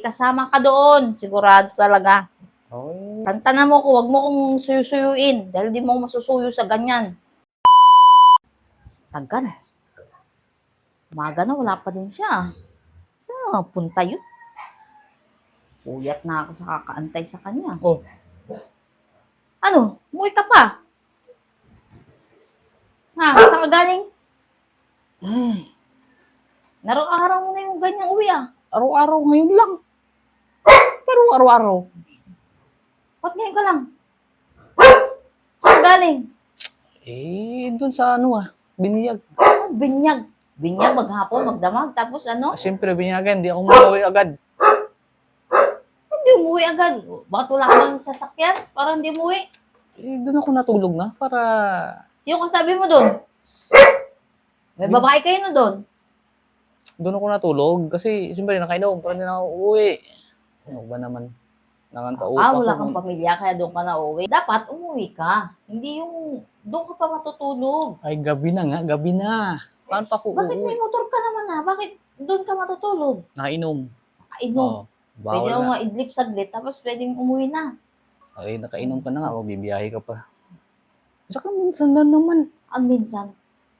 Kasama ka doon. Sigurado talaga. Okay. Tantanan mo ko, wag mo kong suyu-suyuin dahil di mo masusuyo sa ganyan. Tagal. Umaga na, wala pa din siya. Saan punta yun? Puyat na ako sa kakaantay sa kanya. Oh. Ano? Umuwi ka pa? Ha? Saan ka galing? Ay, Naro-araw mo na yung ganyang uwi ah. araw-araw ngayon lang. Pero araw-araw. Ba't ngayon ka lang? Saan galing? Eh, dun sa ano ah, biniyag. Ah, binyag. Binyag, maghapon, magdamag. Tapos ano? Siyempre, binyagan, di ako mauwi agad. Hindi umuwi agad. Bakit wala ka bang sasakyan? Parang hindi umuwi. Eh, dun ako natulog na para... Sino kasabi mo doon? May babae kayo na doon. Doon ako natulog kasi siyempre nakainom, pero hindi na ako uuwi. Ano ba naman? Nakantaupa Ah, wala kang pamilya, kaya doon ka na uwi. Dapat umuwi ka. Hindi yung doon ka pa matutulog. Ay, gabi na nga, gabi na. Paano pa ako Bakit uuwi? may motor ka naman na? Bakit doon ka matutulog? Nakainom. Kainom. Oo, Pwede na. nga idlip saglit, tapos pwedeng umuwi na. Ay, nakainom ka na nga, magbibiyahe ka pa. Saka minsan lang naman. Ang minsan.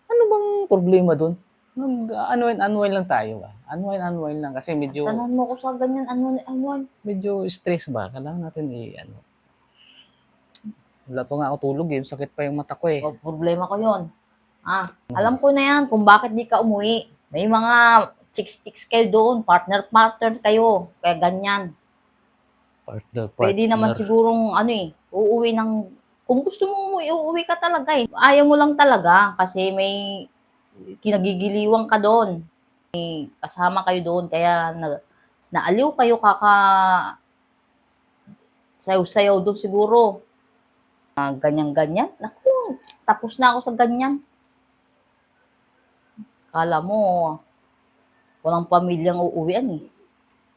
Ano bang problema doon? Nag, unwind, unwind lang tayo ba? Unwind, unwind lang kasi medyo, Tanan mo ko sa ganyan, ano, ano, medyo stress ba? Kailangan natin i, ano. Wala pa nga ako tulog eh. Sakit pa yung mata ko eh. O, problema ko yon. Ah, alam ko na yan kung bakit di ka umuwi. May mga chicks-chicks kayo doon, partner-partner kayo. Kaya ganyan. Partner, partner. Pwede naman sigurong ano eh, uuwi ng kung gusto mo umuwi, uuwi ka talaga eh. Ayaw mo lang talaga kasi may kinagigiliwang ka doon. Kasama kayo doon kaya na, naaliw kayo kaka sayaw-sayaw doon siguro. Ah, ganyan-ganyan. Naku, tapos na ako sa ganyan. Kala mo, walang pamilyang uuwian eh.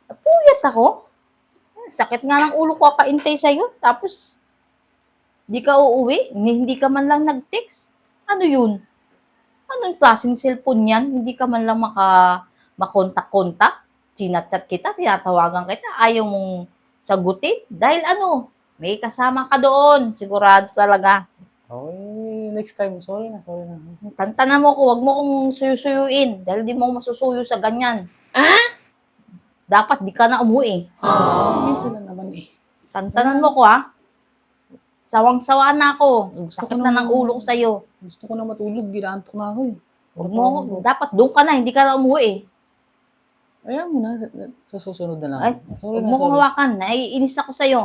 Napuyat ako. Sakit nga ng ulo ko kakaintay sa'yo. Tapos, di ka uuwi. Hindi ka man lang nag-text. Ano yun? Anong klaseng cellphone yan? Hindi ka man lang maka, makontak-kontak. Chinat-chat kita, tinatawagan kita. Ayaw mong sagutin. Dahil ano, may kasama ka doon. Sigurado talaga. Okay, next time. Sorry na, sorry na. Tantanan mo ko, wag mo kong suyu-suyuin. Dahil di mo ako masusuyo sa ganyan. Ah? Dapat di ka na umuwi. Minsan lang naman eh. Tantanan mo ko ha. Sawang-sawa na ako. Gusto Sakit ko na na- ng ulo ko sa'yo. Gusto ko na matulog. Ginaantok na ako eh. Huwag mo, dapat doon ka na, hindi ka na umuwi eh. Ayaw mo na. Sa susunod na lang. Ay, sorry na, mo sorry. hawakan. Naiinis ako sa'yo.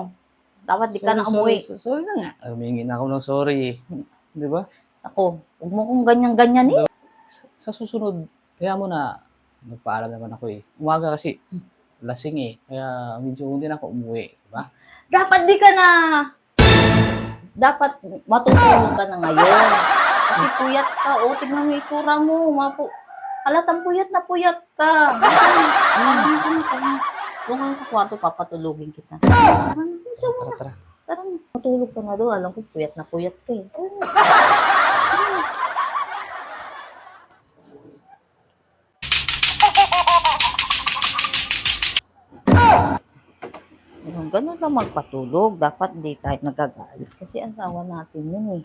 Dapat di ka Sorry, na umuwi. Sorry, sorry na nga. Ay, Humingi na ako ng sorry eh. Di ba? Ako, huwag mo kong ganyan-ganyan eh. Sa susunod, kaya mo na, nagpaalam naman ako eh. Umaga kasi, lasing eh. Kaya medyo hindi na ako umuwi. Di ba? Dapat di ka na, dapat matutulog ka na ngayon. Kasi puyat ka. O, tignan mo yung itsura mo. Mapu Halatang puyat na puyat ka. Ano ka sa kwarto, papatulogin kita. Tara, tara. Tara, matulog ka na doon. Alam ko, puyat na puyat ka eh. Ganun, lang magpatulog. Dapat di tayo nagagalit. Kasi asawa natin yun eh.